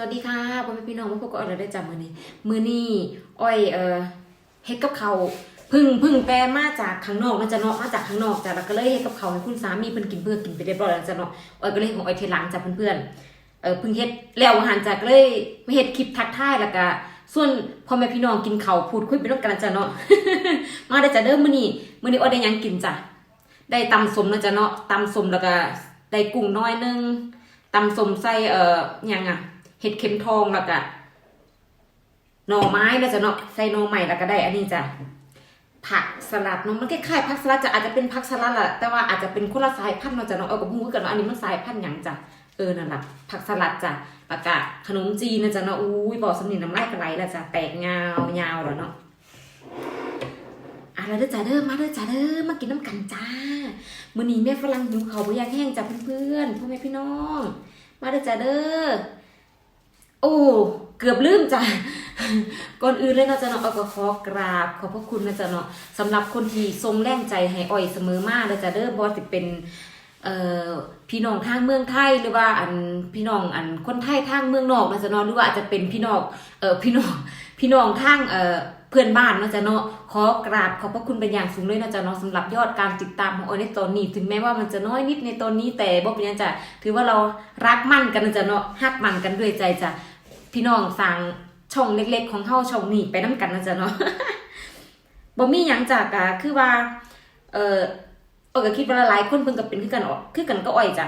วัสดีค่ะพ่อแม่พี่น้องมาพบกับอ้อยเรได้จับมือนี้ มือนี้อ้อยเอ่อเฮ็ดกับเขาพึ่งพึ่งแปลมาจากข้างนอกมันจะเนาะมาจากข้างนอกจ้ะแล้วก็เลยเฮ็ดกับเขาให้คุณสามีเพิ่นกินเพื่อกินไปเรียบร้อยแล้วจ้ะเนาะอ้อยก็เลยของอ้อยเทหลังจ้ะเพื่อนๆเออพิ่งเฮ็ดแล้วอาหารจ้ะก็เลยมาเฮ็ดคลิปทักทายแล้วก็ส่วนพ่อแม่พี่น้องกินเขาพูดคุยไปด้วยกันจ้ะเนาะมาได้จ้ะเด้อมื้อนี้มื้อนี้อ้อยได้ยังกินจ้ะได้ตำสมนะจ้ะเนาะตำสมแล้วก็ได้กุ้งน้อยหนึงตำสมใส่เอ่อยังอะ เห็ดเข็มทองแล้วก็หน่อไม้แล้วจะเนาะใส่หน่อใหม่แล้วก็ได้ อันนี้จ้ะผักสลัดเนาะมันคล้ายๆผักสลัดจะอาจจะเป็นผักสลัดแหละแต่ว่าอาจจะเป็นคนละสายพันธุ์เนาะจ้ะเนาะเอากับพูดกันว่าอันนี้มันสายพันธุ์หยังจ้ะเออนั่นแหละผักสลัดจ้ะแล้วก็ขนมจีนนะจ้ะเนาะอุ้ยบอกสำนีน้ำลายกระไรล้วจ้ะแตกยาวยาวแล้วเนาะอะไรเด้อจ้ะเด้อมาเด้อจ้ะเด้อมากินน้ำกันจ้ามื้อนี้แม่ฝรั่งหิวเขาวบ่อยากแห้งจ้ะเพื่อนๆพ่อแม่พี่น้อง มาเด้อจ้ะเด้อ โอ้เกือบลืมจ้ะก่อนอื่นเลยเนาะจ๊ะเนาะเอาก็ขอกราบขอบพระคุณนะจ๊ะเนาะสำหรับคนที่ทรงแรงใจให้อ่อยเสมอมาเลยจ้ะเด้อบอสิเป็นพี่น้องทางเมืองไทยหรือว่าอันพี่น้องอันคนไทยทางเมืองนอกนะจ๊ะเนาะหรือว่าอาจจะเป็นพี่น้องเออพี่น้องพี่น้องทางเออเพื่อนบ้านเนาะจ๊ะเนาะขอกราบขอบพระคุณเป็นอย่างสูงเลยนะจ๊ะเนาะสำหรับยอดการติดตามของออยในตอนนี้ ถึงแม้ว่ามันจะน้อยนิดในตอนนี้แต่บ่เป็นยังจ้ะถือว่าเรารักมั่นกันนะจ๊ะเนาะฮักมั่นกันด้วยใจจ้ะ พี่น้องสังช่องเล็ก ๆ ของเฮาช่องนี้ไปน้ำกันนะจ๊ะเนาะบ่มีหยังจากอะคือว่า เออเออก็คิดว่าหลายคนเพิ่นก็เป็นคือกันออกคือกันก็อ้อยจ้ะ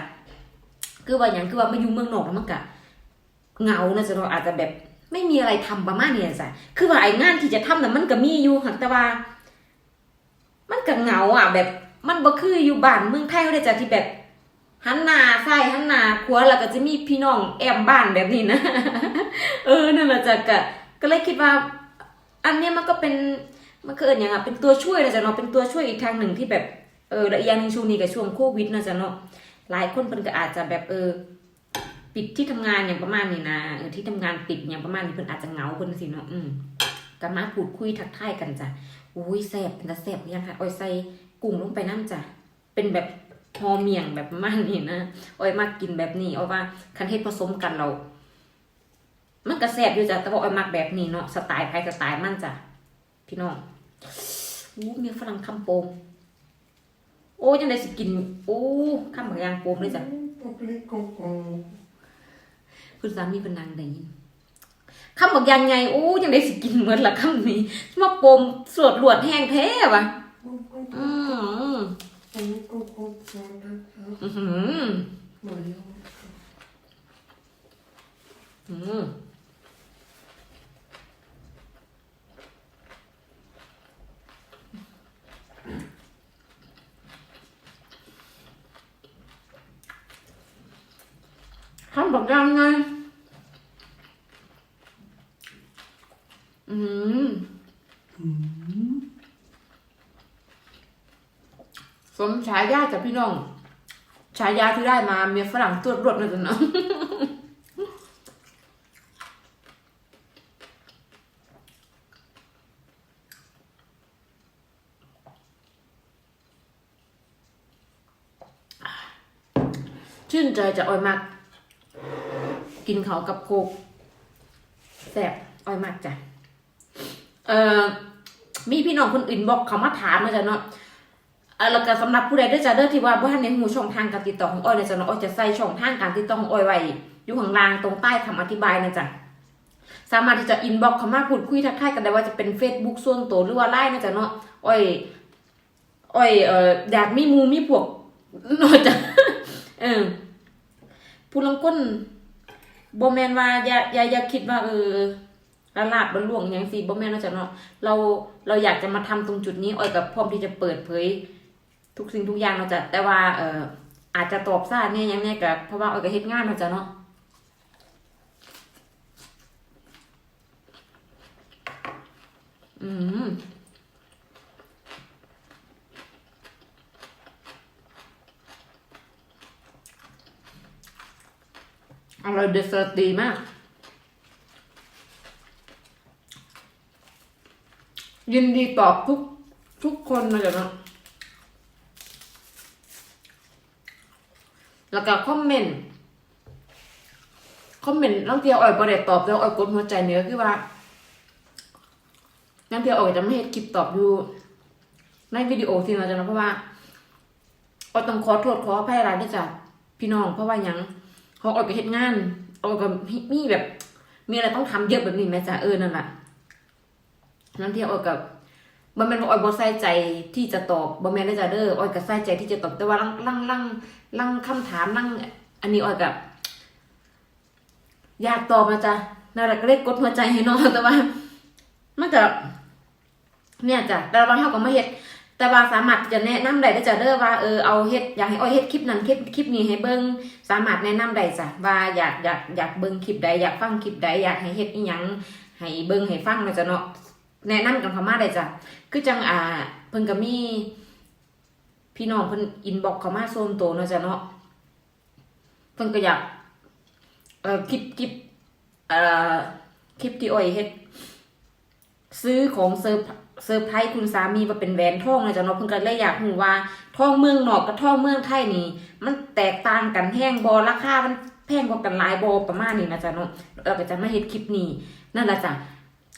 คือว่าหยังคือว่ามาอยู่เมืองนอกแล้วมันก็เหงานะจ๊ะเนาะอาจจะแบบไม่มีอะไรทำประมาณนี้จ้ะคือว่าไอ้งานที่จะทำน่ะมันก็มีอยู่หักแต่ว่า มันก็เหงาอะ แบบมันบ่คืออยู่บ้านเมืองไทยเขาได้จ้ะที่แบบ หันหน้าซ้ายหันหน้าขวาแล้วก็จะมีพี่น้องแอมบ้านแบบนี้นะ เออนั่นแหละจ้ะก็ก็เลยคิดว่า อันเนี้ยมันก็เป็นมันคืออย่างอะเป็นตัวช่วยนะจ๊ะเนาะเป็นตัวช่วยอีกทางหนึ่งที่แบบเออและอีย่างหนึ่งช่วงนี้กับช่วงโควิดนะจ๊ะเนาะหลายคนเพิ่นก็อาจจะแบบเออ ปิดที่ทำงานอย่างประมาณนี้นะเออที่ทำงานปิดอย่างประมาณนี้เพิ่นอาจจะเหงาเพิ่นสิเนาะอืมก็มาพูดคุยทักทายกันจ้ะอุ้ยแซ่บเป็นตาแซ่บยังค่ะอ้อยใส่กุ้งลงไปน้ำจ้ะเป็นแบบ พอเมียงแบบมาณนี้นะอ้อยมักกินแบบนี้อ้อยว่าคันเฮ็ดผสมกันเรา มันก็แซ่บอยู่จ้ะแต่ว่าอ้อยมักแบบนี้เนาะสไตล์ไทยสไตล์มันจ้ะพี่น้องอู้มีฝรั่งคำโปมโอ้ยังได้สิกินโอ้คำบักยางโปมเลยจ้ะคุณสามีเป็นนางได้ยินคำบักยางไงโอ้ยังได้สิกินเหมือนละคำนี้มาโปมสวดหลวดแห้งแท้วะอืม อือหืออืมทำแบบยังไง อืมสม ฉายาจากพี่น้อง ฉายาที่ได้มาเมียฝรั่งตัวรวดเลยนะชื่นใจจะอ่อยมาก กินเขากับโคกแซ่บอ่อยมากจ้ะเอ่อมีพี่น้องคนอื่นบอกเขามาถามมาจ้ะเนาะ แล้วก็สำหรับผู้ใดด้วยจ้ะเด้อที่ว่าบ้านในหูช่องทางการติดต่อของอ้อยเนี่ยจ้ะเนาะอ้อยจะใส่ช่องทางการติดต่อของอ้อยไว้อยู่ข้างล่างตรงใต้คำอธิบายนะจ๊ะสามารถที่จะอินบ็อกเข้ามาพูดคุยทักทายกันได้ว่าจะเป็น Facebook ส่วนตัวหรือว่าไลน์นะจ๊ะเนาะอ้อยอ้อยเอ่ออยากมีมูมีพวกเนาะจ้ะเออผู้ลังก้นโบแมนว่าอย่าอย่าอย่าคิดว่าเออละลาบบรรลวงอย่างสิบ่แมนเนาะจ้ะเนาะเราเราอยากจะมาทำตรงจุดนี้อ้อยกับพร้อมที่จะเปิดเผย ทุกสิ่งทุกอย่างเนาจะแต่ว่าเอออาจจะตอบซ่าเนี่ยยังเนี่ยกับเพราะว่าอ้อยก็เฮ็ดงานเนาจะเนาะอืมอร่อยเดสร์ตดีมาก ยินดีตอบทุกทุกคนนะจ๊ะเนาะ แล้วก็คอมเมนต์คอมเมนต์น้องเทียวอ่อยประเด็ตอบแล้วอ่อยกดหัวใจเนี่ยก็คือว่าน้องเทียวอ่อยจะไม่เห็นคลิปตอบอยู่ ในวิดีโอที่เราจะนะเพราะว่าอ่อยต้องขอโทษขออภัยหลายด้วยจ้ะพี่น้องเพราะว่ายังเขาอ่อยก็เฮ็ดงานอ่อยก็มีแบบ มีอะไรต้องทำเยอะแบบนี้แม่จ้ะเออนั่นแหละน้องเทียวอ่อยกับ บ่แม่นว่าอ่อยบ่ใส่ใจที่จะตอบบ่แม่นได้จะเด้ออ่อยก็ใส่ใจที่จะตอบแต่ว่าลังลังลังลังคำถามลังอันนี้อ่อยกับอยากตอบนะจ๊ะนั่นแหละก็เลยกดหัวใจให้น้องแต่ว่ามันจะเนี่ยจ้ะแต่ว่าเฮาก็มาเฮ็ด แต่ว่าสามารถจะแนะนำได้เด้จ้ะเด้อว่าเออเอาเฮ็ดอยากให้อ้อยเฮ็ดคลิปนั้นคลิปคลิปนี้ให้เบิ่งสามารถแนะนำได้จ้ะว่าอยากอยากอยากเบิ่งคลิปใดอยากฟังคลิปใดอยากให้เฮ็ดอีหยังให้เบิ่งให้ฟังนะจ๊ะเนาะ แนะนำกันเข้ามาได้จ้ะคือจังอ่าเพิ่นก็มี พี่น้องเพิ่นอินบ็อกเข้ามาโซนโตเนาะจ้ะเนาะเพิ่นก็อยากเอ่อคลิปคลิปเอ่อคลิปที่อ้อยเฮ็ดซื้อของเซอร์เซอร์ไพรส์คุณสามีว่าเป็นแหวนทองนะจ๊ะเนาะเพิ่นก็เลยอยากรู้ว่าทองเมืองนอกกับทองเมืองไทยนี่ มันแตกต่างกันแห้งบอราคามันแพงกว่ากันหลายบอประมาณนี้นะจ๊ะเนาะเราก็จะมาเฮ็ดคลิปนี้นั่นแหละจ้ะ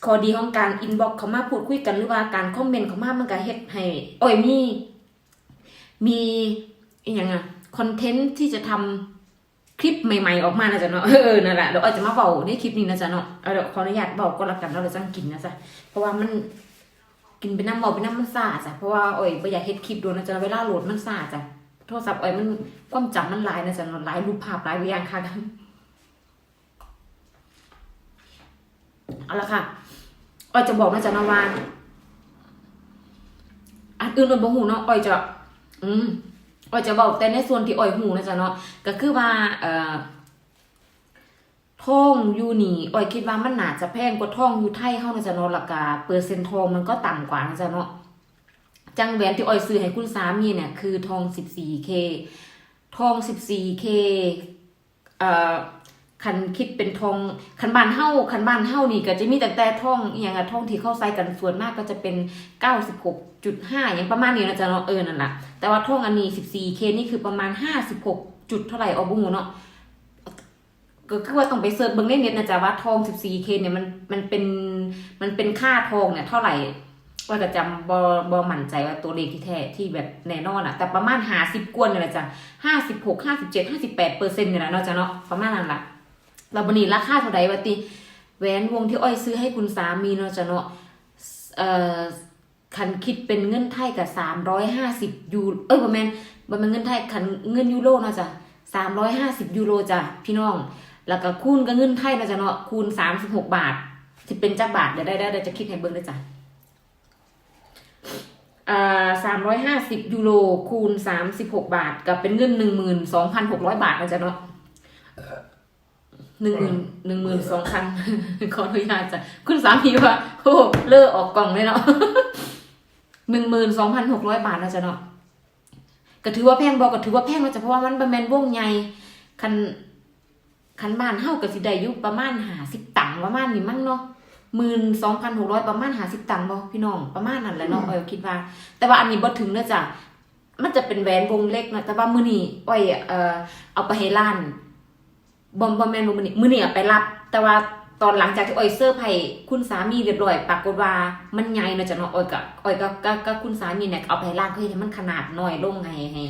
ข้อดีของการอินบ็อกเขามาพูดคุยกันหรือว่าการคอมเมนต์เขามามันก็เฮ็ดให้อ้อยมีมีอีหยังอะคอนเทนต์ที่จะทำคลิปใหม่ ๆ ออกมานะจ๊ะเนาะเออนั่นแหละเดี๋ยวอาจจะมาเบาในคลิปนี้นะจ๊ะเนาะเดี๋ยวขออนุญาตเบาก็แล้วกันเราเลยจังกินนะจ๊ะเพราะว่ามันกินเป็นน้ำเบาเป็นน้ำมันซ่าจ้ะเพราะว่าอ่อยไม่อยากเฮ็ดคลิปโดนนะจ๊ะเวลาโหลดมันซ่าจ้ะโทรศัพท์อ่อยมันความจำมันหลายนะจ๊ะเนาะหลายรูปภาพหลายอย่างค่ะเอาละค่ะ อ่อยจะบอกนะจ๊ะนาว่าอันอื่นเราบ่หูเนาะอ่อยจะ อืมอ่อยจะบอกแต่ในส่วนที่อ่อยหูนะจ๊ะเนาะก็คือว่าเอ่อทองอยู่นี่ออยคิดว่ามันน่าจะแพงกว่าทองอยู่ไทยเฮานะจ๊ะเนาะราคาเปอร์เซ็นต์ทองมันก็ต่ำกว่านะจ๊ะเนาะจังแหวนที่อ่อยซื้อให้คุณสามีเนี่ยคือทอง 14K ทอง 14K เอ่อ คันคิดเป็นทองคันบานเฮาคันบานเฮานี่ก็จะมีแต่แต่ทองอย่างอะทองที่เข้าใส่กันส่วนมากก็จะเป็น 96.5 อย่างประมาณนี้นะจ๊ะเนาะเออนั่นแหละแต่ว่าท่องอันนี้ 14K นี่คือประมาณ 56 จุดเท่าไหร่ออบุงเนาะก็คือว่าต้องไปเสิร์ชเบิ่งในเน็ตนะจ๊ะว่าทอง 14K เนี่ยมันมันเป็นมันเป็นค่าทองเนี่ยเท่าไหร่ว่าก็จำบอบอมั่นใจว่าตัวเลขที่แท้ที่แบบแน่นอนอะแต่ประมาณ50กวนเนี่ยแหละจ้ะ56 57 58เปอร์เซ็นต์เนี่ยแหละเนาะจ๊ะเนาะประมาณนั้นล่ะ แล้วบันนี้ราคาเท่าไหร่วะติแหวนวงที่อ้อยซื้อให้คุณสามีเนาะจ๊ะเนาะเอ่อคันคิดเป็นเงินไทยกับสามร้อยห้าสิบยูเอ้ยประมาณประมาณเงินไทยคันเงินยูโรเนาะจ้ะสามร้อยห้าสิบยูโรจ้ะพี่น้อง แล้วก็คูณกับเงินไทยนาะจ๊ะเนาะคูณสามสิบหกบาทที่เป็นจักบาทเดี๋ยวได้ได้เดี๋ยวจะคิดให้เบิ้งเลยจ้ะอ่าสามร้อยห้าสิบยูโรคูณสามสิบหกบาท กับเป็นเงินหนึ่งหมื่นสองพันหกร้อยบาทนะจ๊ะเนาะ หนึ่งหมื่นหนึ่งหมื่นสองพันขออนุญาตจ้ะคุณสามีว่าโอ้เลิกออกกล่องเลยเนาะหนึ่งหมื่นสองพันหกร้อยบาทนะจ๊ะเนาะก็ถือว่าแพงบอกก็ถือว่าแพงนะจ๊ะเพราะว่ามันเป็นแมนวงใหญ่คันคันบ้านเฮากับสิได้อยู่ประมาณหาสิบตังค์ประมาณนี้มั้งเนาะหมื่นสองพันหกร้อยประมาณหาสิบตังค์บ่พี่น้องประมาณนั้นแหละเนาะเออคิดว่า แต่ว่าอันนี้บ่ถึงเนอะจ้ะมันจะเป็นแหวนวงเล็กเนาะแต่ว่ามื้อนี้อ้อยเอ่อเอาไปให้ร้าน บอมบอมแมนบ่มื้อนี้มื้อนี้เอาไปรับ แต่ว่าตอนหลังจากที่ออยเซอร์ไผ่คุณสามีเรียบร้อยปรากฏว่ามันใหญ่เนาะจ้ะเนาะออยกับออยกับกับคุณสามีเนี่ยเอาไปล่างเพื่อให้มันขนาดน้อยลงไงให้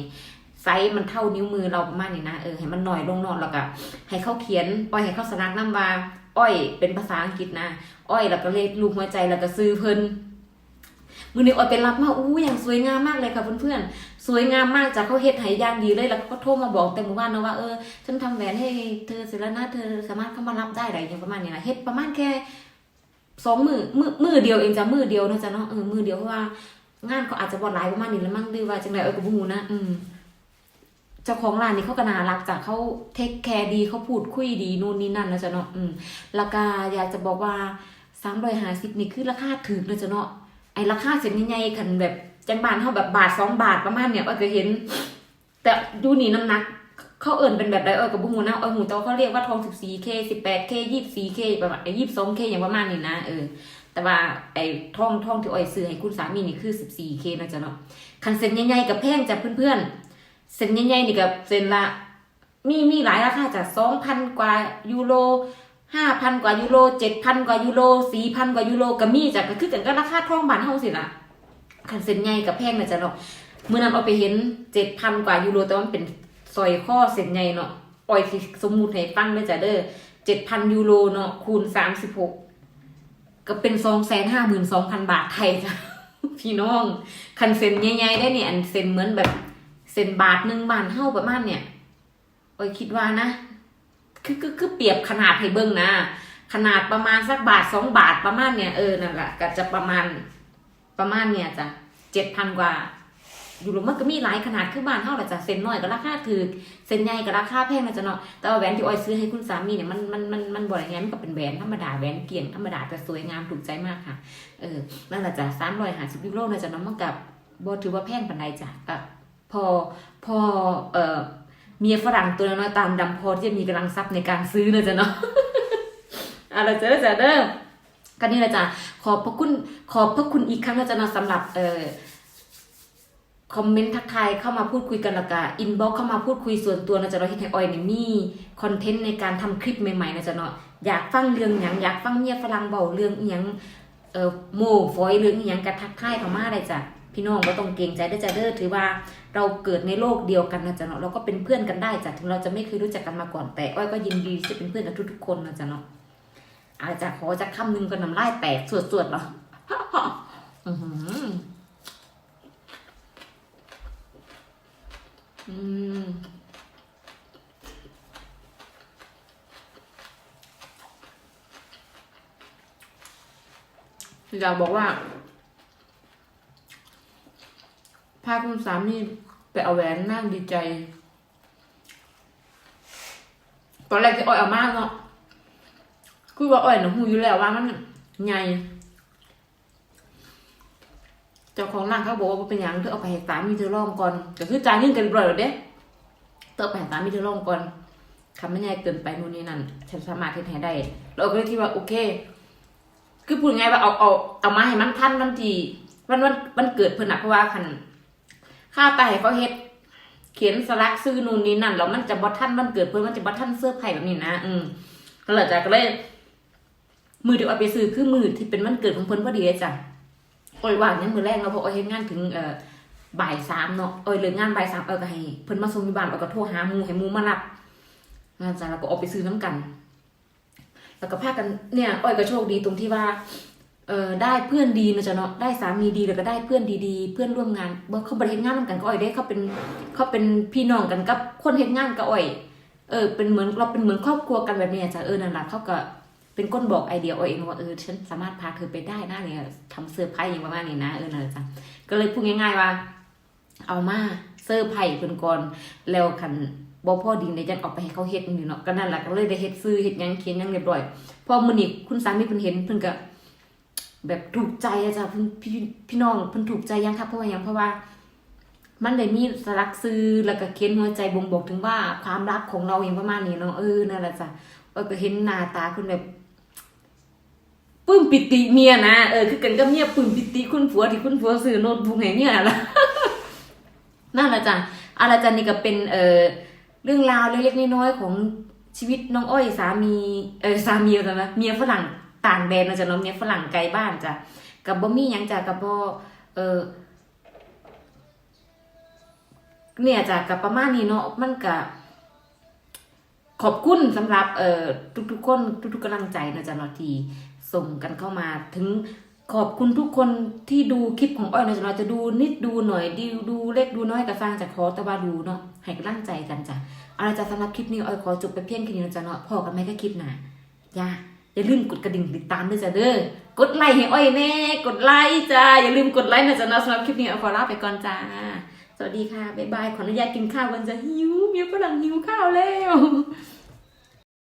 ไซส์มันเท่านิ้วมือเราประมาณนี้นะเออให้มันหน้อยลงนอนแล้วก็ให้เขาเขียนอ้อยให้เขาสนักน้ำว่าอ้อยเป็นภาษาอังกฤษนะ อ้อยแล้วก็เลขลูกหัวใจแล้วก็ซื้อเพิ่น มือนี้ออยไปรับมาอู้อย่างสวยงามมากเลยค่ะเพื่อนๆสวยงามมากจากเขาเฮ็ดไหย่างดีเลยแล้วก็โทรมาบอกแต่หมู่บ้านนะว่าเออฉันทำแหวนให้เธอเสร็จแล้วนะเธอสามารถเข้ามารับได้อะไรอย่างประมาณนี้นะเฮ็ดประมาณแค่สองมือมือมือเดียวเองจ้ะมือเดียวนะจ๊ะเนาะเออมือเดียวเพราะว่างานเขาอาจจะบ่หลายประมาณนี้แล้วมั้งดือว่าจังไรเออกับบูนะอืมเจ้าของร้านนี่เขาก็น่ารักจ้ะเขาเทคแคร์ดีเขาพูดคุยดีนู่นนี่นั่นนะจ๊ะเนาะอืมราคาอยากจะบอกว่าสามร้อยห้าสิบนี่คือราคาถูกเลยจ้ะเนาะ ไอราคาเส้นใหญ่ๆขันแบบจังบานเท่าแบบบาทสองบาทประมาณเนี่ยเออก็เห็น แต่ดูนี่น้ำหนัก เขาเอิ่นเป็นแบบใดเออกับบุหูนะเออหูแต่ว่าเขาเรียกว่าทอง 14K 18K 22K ปดเคยี่สี่เคประมาณไอ้ 22K อย่างประมาณนี้นะเออแต่ว่าไอ้ทองทองที่อ้อยซื้อให้คุณสามีนี่คือ 14K นะจ๊ะเนาะคันเส้นใหญ่ๆกับแพงจ้ะเพื่อนๆเส้นใหญ่ๆนี่กับเส้นละมีมีหลายราคาจากสองพันกว่ายูโร ห้าพันกว่ายูโรเจ็ดพันกว่ายูโรสี่พันกว่ายูโรก็มีจากก็คือกันก็ราคาท่องบานเฮาสิล่ะคันเส้นใหญ่กับแพงนะจ๊ะเนาะเมื่อนั้นเอาไปเห็นเจ็ดพันกว่ายูโรแต่ว่ามันเป็นซอยข้อเส้นใหญ่เนาะปล่อยสิสมมุติให้ฟังเลยจ้ะเด้อเจ็ดพันยูโรเนาะคูณสามสิบหกก็เป็นสองแสนห้าหมื่นสองพันบาทไทยจ้ะพี่น้องคันเซ็นใหญ่ๆได้เนี่ยอันเซ็นเหมือนแบบเซ็นบาทหนึ่งบาทเท่าประมาณเนี่ยโอ้ยคิดว่านะ คือคือคือเปรียบขนาดให้เบิ้งนะ ขนาดประมาณสักบาทสองบาทประมาณเนี่ยเออนั่นแหละก็จะประมาณประมาณเนี่ยจ้ะเจ็ดพันกว่าอยู่รวมมันก็มีหลายขนาดคือบ้านเท่าแหละจ้ะเซ็นน้อยก็ราคาถือเซ็นใหญ่ก็ราคาแพงนะจ๊ะเนาะแต่ว่าแหวนที่ออยซื้อให้คุณสามีเนี่ยมันมันมันมันบ่อยไงมันก็เป็นแหวนธรรมดาแหวนเกี่ยงธรรมดาแต่สวยงามถูกใจมากค่ะเออนั่นแหละจ้ะสามร้อยห้าสิบยูโรนะจ๊ะน้องมันกับบถือว่าแพงปานใดจ้ะก็พอพอเอ่อ เมียฝรั่งตัวน้อยๆตามดำพอที่จะมีกำลังทรัพย์ในการซื้อนะจ๊ะเนาะอะไรจ้ะจ้ะเด้อกันนี่แหละจ้ะขอบพระคุณขอบพระคุณอีกครั้งนะจ๊ะเนาะสำหรับเอ่อคอมเมนต์ทักทายเข้ามาพูดคุยกันและกะอินบ็อกเข้ามาพูดคุยส่วนตัวนะจ๊ะเราะเฮ็ดให้ออยเนี่ยมีคอนเทนต์ในการทำคลิปใหม่ๆนะจ๊ะเนาะอยากฟังเรื่องหยังอยากฟังเมียฝรั่งเบาเรื่องหยังเอ่อโมฟอยเรื่องหยังกระทักทายเขามาได้จ้ะ พี่น้องก็ต้องเกรงใจได้อจ้ะเด้อถือว่าเราเกิดในโลกเดียวกันนะจ๊ะเนาะเราก็เป็นเพื่อนกันได้จ้ะถึงเราจะไม่เคยรู้จักกันมาก่อนแต่อ้อยก็ยินดีที่จะเป็นเพื่อนกับทุกๆคนนะจ๊ะเนาะอาจจะขอจะคำหนึงก็น้ำลายแตกสวดๆเนาะอือหืออืมอยากบอกว่า พาคุณสามีไปเอาแหวนนั่งดีใจ ตอนแรกที่อ้อยเอามากเนาะคือว่าอ้อยหนูหูอยู่แล้วว่ามันใหญ่เจ้าของร้านเขาบอกว่าเป็นหยังเธอเอาไปให้สามีเธอลองก่อนก็คือจ่ายเงินกันเรียบร้อยแล้วเด้เธอเอไปให้สามีเธอลองก่อนคำไม่ใหญ่เกินไปนู่นนี่นั่นฉันสามารถเทให้ได้ เราก็เลยคิดว่าโอเค คือพูดไงว่าเอาเอาเอามาให้มันทันวันที่วันวันวันเกิดเพิ่นน่ะเพราะว่าคัน ข้าไปให้เขาเฮ็ด เขียนสลักซื้อนู่นนี่นั่นแล้วมันจะบ่ทันมันเกิดเพิ่นมันจะบ่ทันเสื้อไผ่แบบนี้นะอืมก็เลยจ้ะก็เลย มือที่เอาไปซื้อคือมือที่เป็นวันเกิดของเพิ่อนพอดีเลยจ้ะโอ้ยว่างยังมือแรกเนาพราะโอ้ยเฮ็ดงานถึงเอ่อบ่ายสามเนาะโอ้ยเลิกงานบ่ายสามเออก็ให้เพิ่นมาส่งที่บ้านเอาก็โทรหาหมูให้หมูมารับงานจ้ะแล้วก็ออกไปซื้อน้ำกัน แล้วก็พากันเนี่ยอ้อยก็โชคดีตรงที่ว่า เออได้เพื่อนดีนะจ๊ะเนาะได้สามีดีแล้วก็ได้เพื่อนดีๆ เพื่อนร่วมงานเบ่เขาบริเฮ็ดงานกันก็อ้อยได้เขาเป็นเขาเป็นพี่น้องกันกับคนเฮ็ดงานก็อ้อย เออเป็นเหมือนเราเป็นเหมือนครอบครัวกันแบบเนี้ยจ้ะเออนั่นแหละเขาก็เป็นก้นบอกไอเดียอ้อยเองว่าเออฉันสามารถพาเธอไปได้นะเนี่ยทำเซอร์ไพรส์อย่างประมาณนี้นะเออนั่นแหละจ้ะก็เลยพูดง่ายๆว่า เอามาเซอร์ไพรส์เพิ่นก่อนแล้วคันบ่พ่อดีได้จังออกไปให้เขาเฮ็ดนี่เนาะก็นั่นแหละก็เลยได้เฮ็ดซื้อเฮ็ดหยังเขียนหยังเรียบร้อยพอมื้อนี้คุณสามีเพิ่นเห็นเพิ่นก็ แบบถูกใจอะจ้ะพี่พี่น้องเพิ่นถูกใจยังครับเพราะว่ายังเพราะว่า มันได้มีสลักซื้อแล้วก็เขียนหัวใจบ่งบอกถึงว่าความรักของเราอย่างประมาณนี้เนาะเออนั่นแหละจ้ะเออก็เห็นหน้าตาคุณแบบปื้มปิติเมียนะเออคือกันก็เมียปื้มปิติคุณผัวที่คุณผัวซื้อโน้ตบุ๊กให้เมียละนั่นแหละจ้ะอะไรจ้ะนี่ก็เป็นเออเรื่องราวเล็กๆน้อยๆของชีวิตน้องอ้อยสามีเออสามีจ้ะนะเมียฝรั่ง ต่างแดนนะจ๊ะน้องเนี่ยฝรั่งไกลบ้านจ้ะกับบ่มียังจ้ะกับบ่เออเนี่ยจ้ะกับประมาณนี้เนาะมันก็ขอบคุณสำหรับเอ่อทุกๆคนทุกๆกำลังใจนะจ๊ะเนาะทีส่งกันเข้ามาถึงขอบคุณทุกคนที่ดูคลิปของอ้อยนะจ๊ะเนาะจะดูนิดดูหน่อยดูดูเล็กดูน้อยก็ฟังจากขอต่ว่าดูเนาะให้กำลังใจกันจ้ะเอาละจ้ะสำหรับคลิปนี้อ้อยขอจบไปเพียงแค่นี้นะจ๊ะเนาะพอกันไหมก็คลิปหนาจ้า อย่าลืมกดกระดิ่งติดตามด้วยจ้ะเด้อกดไลค์ให้อ้อยแน่กดไลค์จ้าอย่าลืมกดไลค์นะจ๊ะนะสำหรับคลิปนี้เอาขอลาไปก่อนจ้าสวัสดีค่ะบ๊ายบายขออนุญาตกินข้าวกันจ้ะหิวเมียฝรั่งหิวข้าวแล้ว